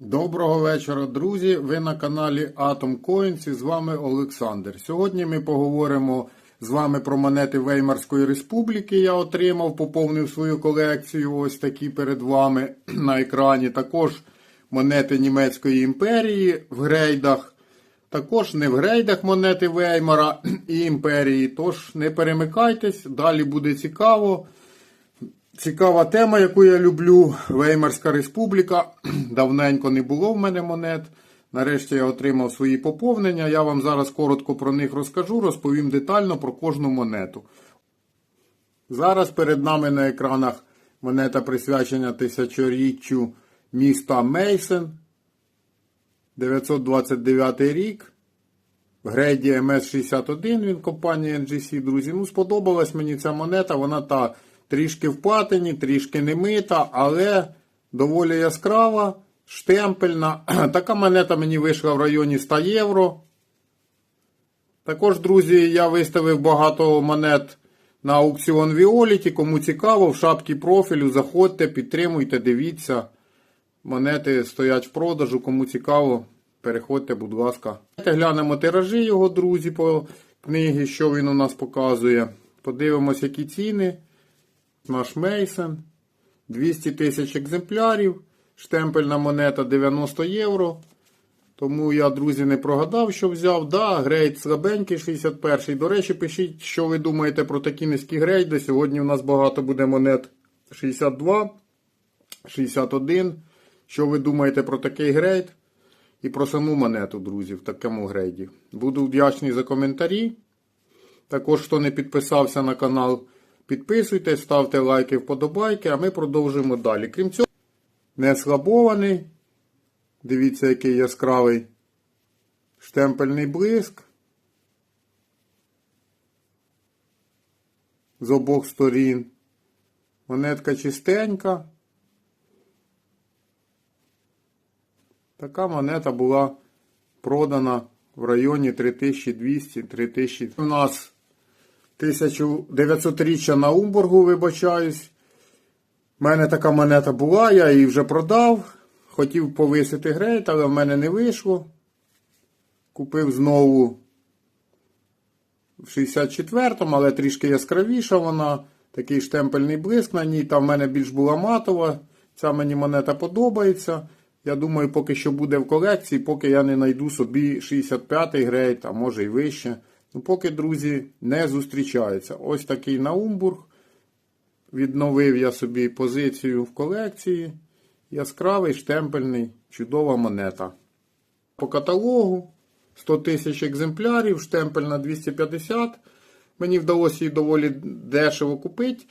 Доброго вечора, друзі! Ви на каналі Atom Coins і з вами Олександр. Сьогодні ми поговоримо з вами про монети Веймарської Республіки. Я отримав, поповнив свою колекцію. Ось такі перед вами на екрані. Також монети Німецької імперії в грейдах. Також не в грейдах монети Веймара і імперії. Тож не перемикайтесь, далі буде цікаво. Цікава тема, яку я люблю. Веймарська республіка. Давненько не було в мене монет. Нарешті я отримав свої поповнення. Я вам зараз коротко про них розкажу, розповім детально про кожну монету. Зараз перед нами на екранах монета присвячена тисячоріччю міста Мейсен. 929 рік. В грейді МС-61 він компанії NGC, друзі. Ну, сподобалась мені ця монета. Вона та трішки в патині, трішки не мита, але доволі яскрава, штемпельна. Така монета мені вийшла в районі 100 євро. Також, друзі, я виставив багато монет на аукціон Віоліті. Кому цікаво, в шапці профілю заходьте, підтримуйте, дивіться. Монети стоять в продажу, кому цікаво, переходьте, будь ласка. Давайте глянемо тиражі його, друзі, по книгі, що він у нас показує. Подивимось, які ціни. Наш Мейсон. 200 тисяч екземплярів. Штемпельна монета 90 євро. Тому я, друзі, не прогадав, що взяв. Да, грейд слабенький 61-й. До речі, пишіть, що ви думаєте про такі низькі грейди. Сьогодні у нас багато буде монет 62, 61. Що ви думаєте про такий грейд? І про саму монету, друзі, в такому грейді. Буду вдячний за коментарі. Також, хто не підписався на канал, підписуйтесь, ставте лайки, вподобайки, а ми продовжуємо далі. Крім цього, не слабований. Дивіться, який яскравий штемпельний блиск. З обох сторін. Монетка чистенька. Така монета була продана в районі 3200-3000. У нас 1900-річчя на Умбургу, вибачаюсь. У мене така монета була, я її вже продав. Хотів повисити грейт, але в мене не вийшло. Купив знову в 64-му, але трішки яскравіша вона. Такий штемпельний блиск на ній. Там в мене більш була матова. Ця мені монета подобається. Я думаю, поки що буде в колекції, поки я не знайду собі 65-й грейд, а може і вище. Ну, поки, друзі, не зустрічаються. Ось такий Наумбург. Відновив я собі позицію в колекції. Яскравий, штемпельний, чудова монета. По каталогу 100 тисяч екземплярів, штемпель на 250. Мені вдалося її доволі дешево купити.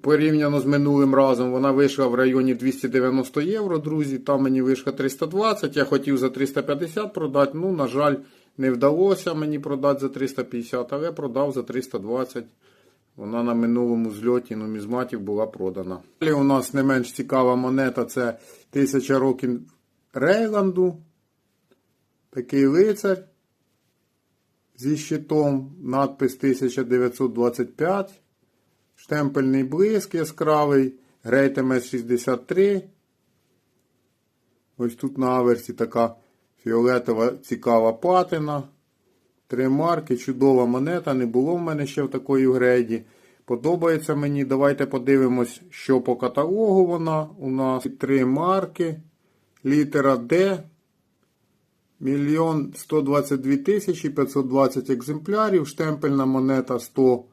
Порівняно з минулим разом, вона вийшла в районі 290 євро, друзі. Там мені вийшла 320. Я хотів за 350 продати. Ну, на жаль, не вдалося мені продати за 350, але продав за 320. Вона на минулому зльоті нумізматів була продана. Далі у нас не менш цікава монета це 1000 років Рейланду. Такий лицар зі щитом. Надпис 1925. Штемпельний блиск яскравий. Грейт МС63. Ось тут на аверсі така фіолетова цікава патина. Три марки, чудова монета. Не було в мене ще в такої грейді. Подобається мені. Давайте подивимось, що по каталогу вона у нас. Три марки. Літера Д. Мільйон 122 тисячі 520 екземплярів. Штемпельна монета 100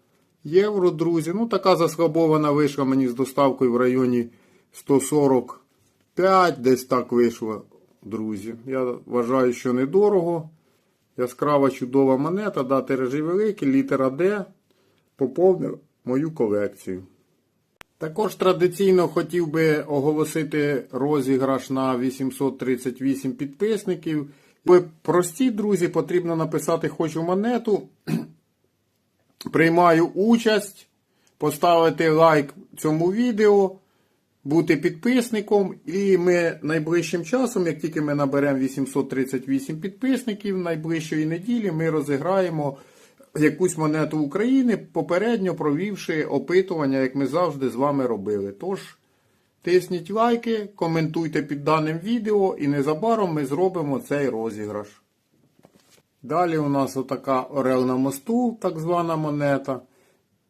євро, друзі. Ну, така заслабована вийшла мені з доставкою в районі 145. Десь так вийшло, друзі. Я вважаю, що недорого. Яскрава чудова монета, да, тиражі великі, літера Д. Поповнив мою колекцію. Також традиційно хотів би оголосити розіграш на 838 підписників. Ви прості, друзі, потрібно написати хочу монету. Приймаю участь, поставити лайк цьому відео, бути підписником. І ми найближчим часом, як тільки ми наберемо 838 підписників найближчої неділі, ми розіграємо якусь монету України, попередньо провівши опитування, як ми завжди з вами робили. Тож, Тисніть лайки, коментуйте під даним відео і незабаром ми зробимо цей розіграш. Далі у нас отака Орел на мосту, так звана монета.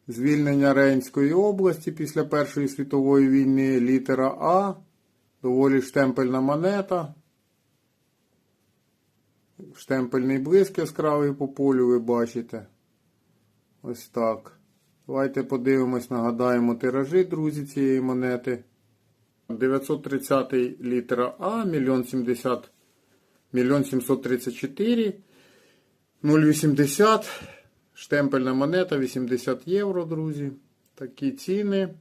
Звільнення Рейнської області після Першої світової війни. Літера А. Доволі штемпельна монета. Штемпельний блиск яскравий по полю, ви бачите. Ось так. Давайте подивимось, нагадаємо тиражі, друзі, цієї монети. 930 літера А, 1 70 мільйон 734, 0,80, штемпельна монета 80 євро, друзі. Такі ціни.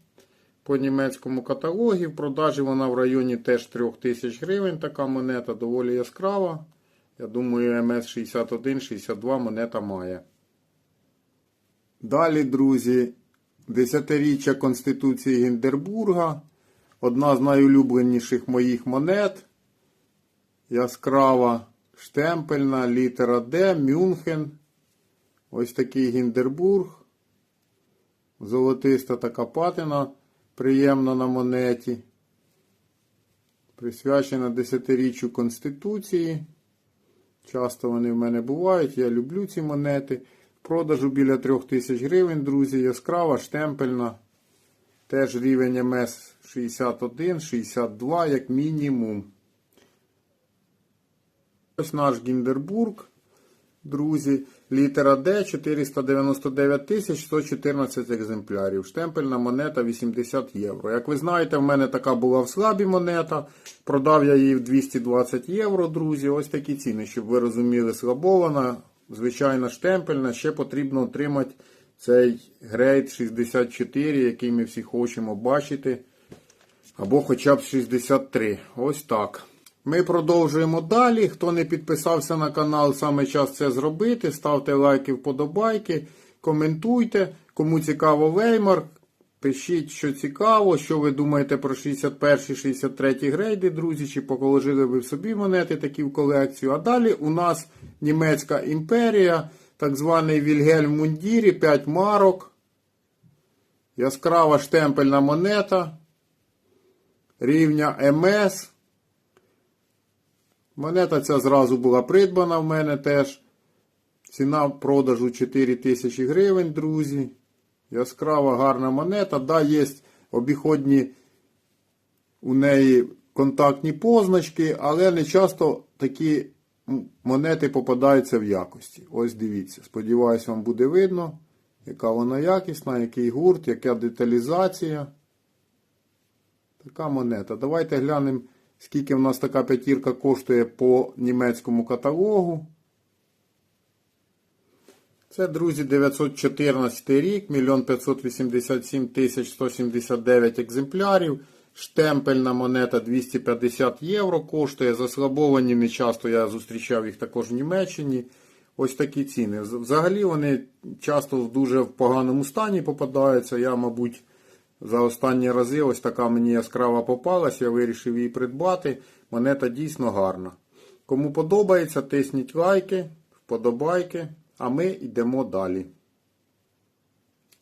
По німецькому каталогі. В продажі вона в районі теж 3000 гривень. Така монета доволі яскрава. Я думаю, МС-61-62 монета має. Далі, друзі, десятиріччя Конституції Гіндербурга. Одна з найулюбленіших моїх монет. Яскрава штемпельна літера Д, Мюнхен. Ось такий Гіндербург. Золотиста така патина, приємна на монеті. Присвячена десятиріччю Конституції. Часто вони в мене бувають. Я люблю ці монети. Продажу біля 3000 гривень, друзі. Яскрава, штемпельна. Теж рівень МС 61, 62, як мінімум. Ось наш Гіндербург. Друзі, літера Д 499 114 екземплярів. Штемпельна монета 80 євро. Як ви знаєте, в мене така була в слабі монета. Продав я її в 220 євро, друзі. Ось такі ціни, щоб ви розуміли, слабована. Звичайно, штемпельна. Ще потрібно отримати цей грейд 64, який ми всі хочемо бачити. Або хоча б 63. Ось так. Ми продовжуємо далі. Хто не підписався на канал, саме час це зробити. Ставте лайки, вподобайки, коментуйте. Кому цікаво Веймар, пишіть, що цікаво, що ви думаєте про 61-63 грейди, друзі, чи положили ви в собі монети такі в колекцію. А далі у нас німецька імперія, так званий Вільгельм Мундірі, 5 марок. Яскрава штемпельна монета. Рівня МС. Монета ця зразу була придбана в мене теж. Ціна продажу 4 тисячі гривень, друзі. Яскрава гарна монета. Да, є обіходні у неї контактні позначки, але не часто такі монети попадаються в якості. Ось дивіться. Сподіваюсь, вам буде видно, яка вона якісна, який гурт, яка деталізація. Така монета. Давайте глянемо. Скільки в нас така п'ятірка коштує по німецькому каталогу? Це, друзі, 914 рік, 1 587 179 екземплярів. Штемпельна монета 250 євро коштує. Заслабовані не часто я зустрічав їх також в Німеччині. Ось такі ціни. Взагалі вони часто в дуже в поганому стані попадаються. Я, мабуть. За останні рази ось така мені яскрава попалась, я вирішив її придбати. Монета дійсно гарна. Кому подобається, тисніть лайки, вподобайки, а ми йдемо далі.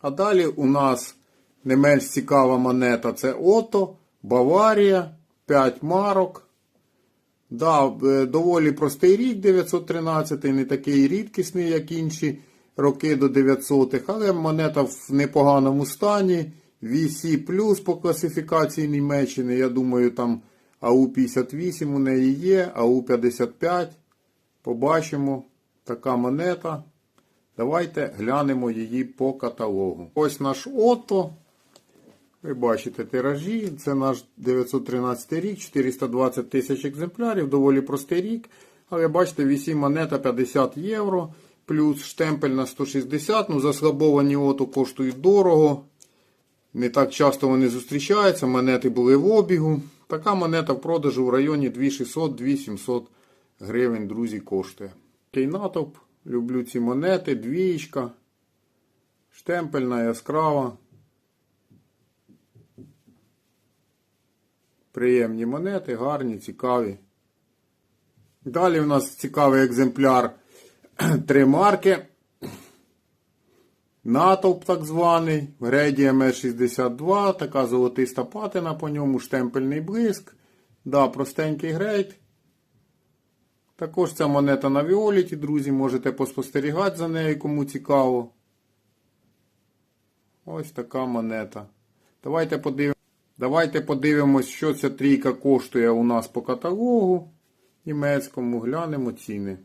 А далі у нас не менш цікава монета це Ото, Баварія, 5 марок. Да, Доволі простий рік 913 не такий рідкісний, як інші роки до 900-х, але монета в непоганому стані. VC по класифікації Німеччини. Я думаю, там АУ-58 у неї є, АУ-55. Побачимо така монета. Давайте глянемо її по каталогу. Ось наш ото. Ви бачите тиражі. Це наш 913 рік, 420 тисяч екземплярів, доволі простий рік. Але бачите, VC монета 50 євро. Плюс штемпель на 160. Ну, заслабовані ото коштують дорого. Не так часто вони зустрічаються, монети були в обігу. Така монета в продажу в районі 2600-2700 гривень, друзі, коштує. Такий натовп. Люблю ці монети, двієчка. Штемпельна, яскрава. Приємні монети, гарні, цікаві. Далі у нас цікавий екземпляр три марки. Натовп так званий, в греді МС-62, така золотиста патина по ньому, штемпельний блиск. Да, простенький грейд. Також ця монета на Віоліті, друзі, можете поспостерігати за нею, кому цікаво. Ось така монета. Давайте подивимося. Давайте подивимось, що ця трійка коштує у нас по каталогу німецькому. Глянемо ціни.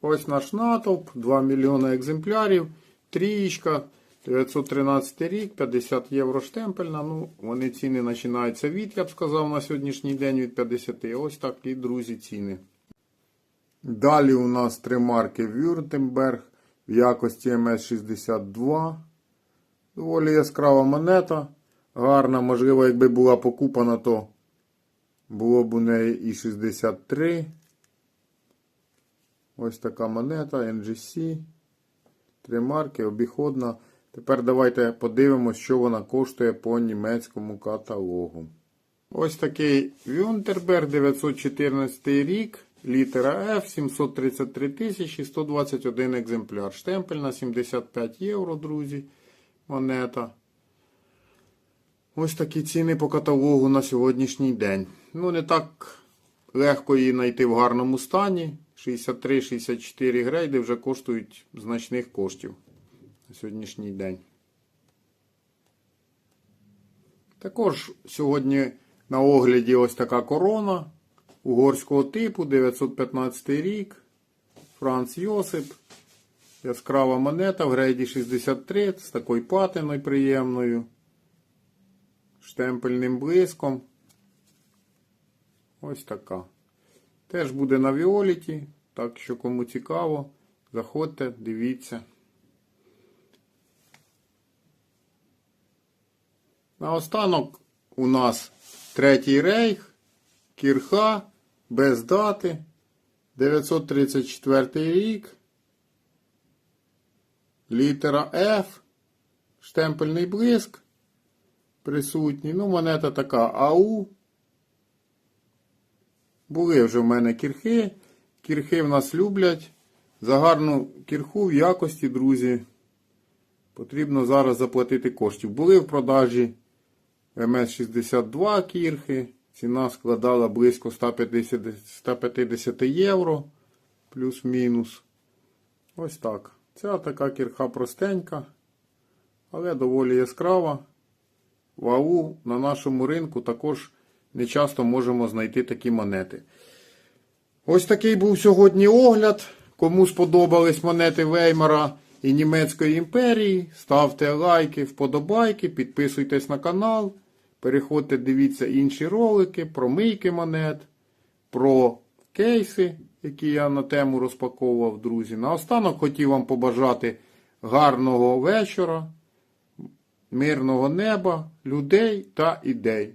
Ось наш натовп, 2 мільйони екземплярів, трієчка, 913 рік, 50 євро штемпельна. Ну, вони ціни починаються від, я б сказав, на сьогоднішній день від 50. Ось такі, друзі, ціни. Далі у нас три марки Вюртемберг в якості МС-62. Доволі яскрава монета. Гарна, можливо, якби була покупана, то було б у неї і 63. Ось така монета NGC. Три марки, обіходна. Тепер давайте подивимось, що вона коштує по німецькому каталогу. Ось такий Вюнтерберг 914 рік. Літера F 733 тисячі 121 екземпляр. Штемпель на 75 євро, друзі. Монета. Ось такі ціни по каталогу на сьогоднішній день. Ну, не так легко її знайти в гарному стані. 63-64 грейди вже коштують значних коштів на сьогоднішній день. Також сьогодні на огляді ось така корона угорського типу 915 рік. Франц Йосип. Яскрава монета в грейді 63 з такою патиною приємною. Штемпельним блиском. Ось така. Теж буде на Віоліті. Так що кому цікаво, заходьте, дивіться. Наостанок у нас третій рейх, кірха, без дати, 934 рік, літера F, штемпельний блиск присутній. Ну, монета така АУ. Були вже в мене кірхи. Кірхи в нас люблять. За гарну кірху в якості, друзі, потрібно зараз заплатити коштів. Були в продажі МС-62 кірхи. Ціна складала близько 150, 150 євро. Плюс-мінус. Ось так. Ця така кірха простенька, але доволі яскрава. Вау на нашому ринку також не часто можемо знайти такі монети. Ось такий був сьогодні огляд. Кому сподобались монети Веймара і Німецької імперії, ставте лайки, вподобайки, підписуйтесь на канал. Переходьте, дивіться інші ролики про мийки монет, про кейси, які я на тему розпаковував, друзі. Наостанок хотів вам побажати гарного вечора, мирного неба, людей та ідей.